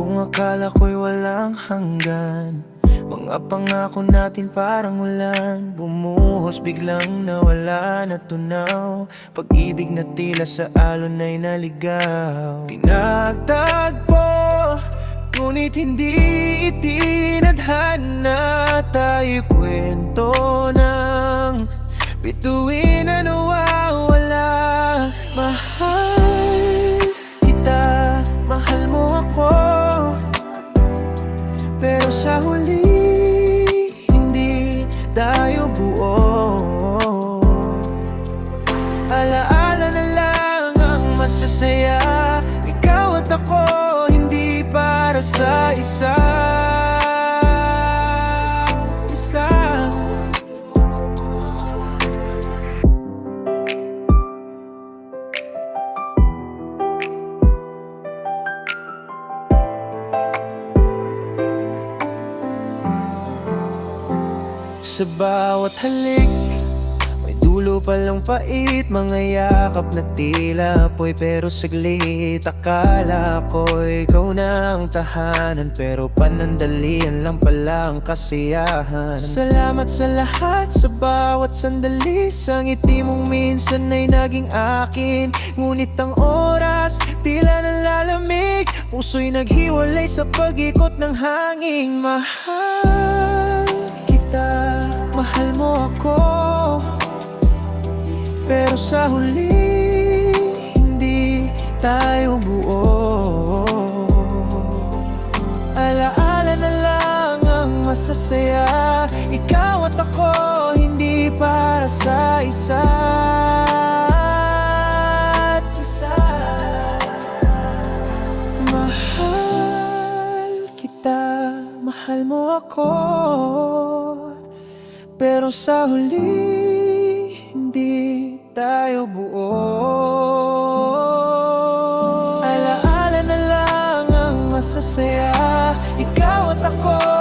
akala ko'y walang hanggan Mga pangako natin parang ulan. Bumuhos biglang nawala na tunaw. Pag-ibig na tila sa alon ay naligaw. Pinagtagpo Ngunit hindi itinadhana Tayo kwento ng Bituin. Na sa huli, hindi tayo buo. Alaala na lang ang masasaya. Ikaw at ako, hindi para sa isa Sa bawat halik. May dulo palang pait Mga yakap na tila apoy Pero saglit Akala ko ikaw na ang tahanan. Pero panandalian lang pala ang kasiyahan. Salamat sa lahat Sa bawat sandali Sa ngiti mong minsan ay naging akin. Ngunit ang oras Tila nalalamig Puso'y naghiwalay sa pag-ikot ng hanging Mahal Mahal mo ako. Pero sa huli Hindi tayo buo Alaala na lang ang masasaya. Ikaw at ako Hindi para sa isa. Mahal mo ako Pero sa huli, hindi tayo buo. Alaala na lang ang masasaya. Ikaw at ako,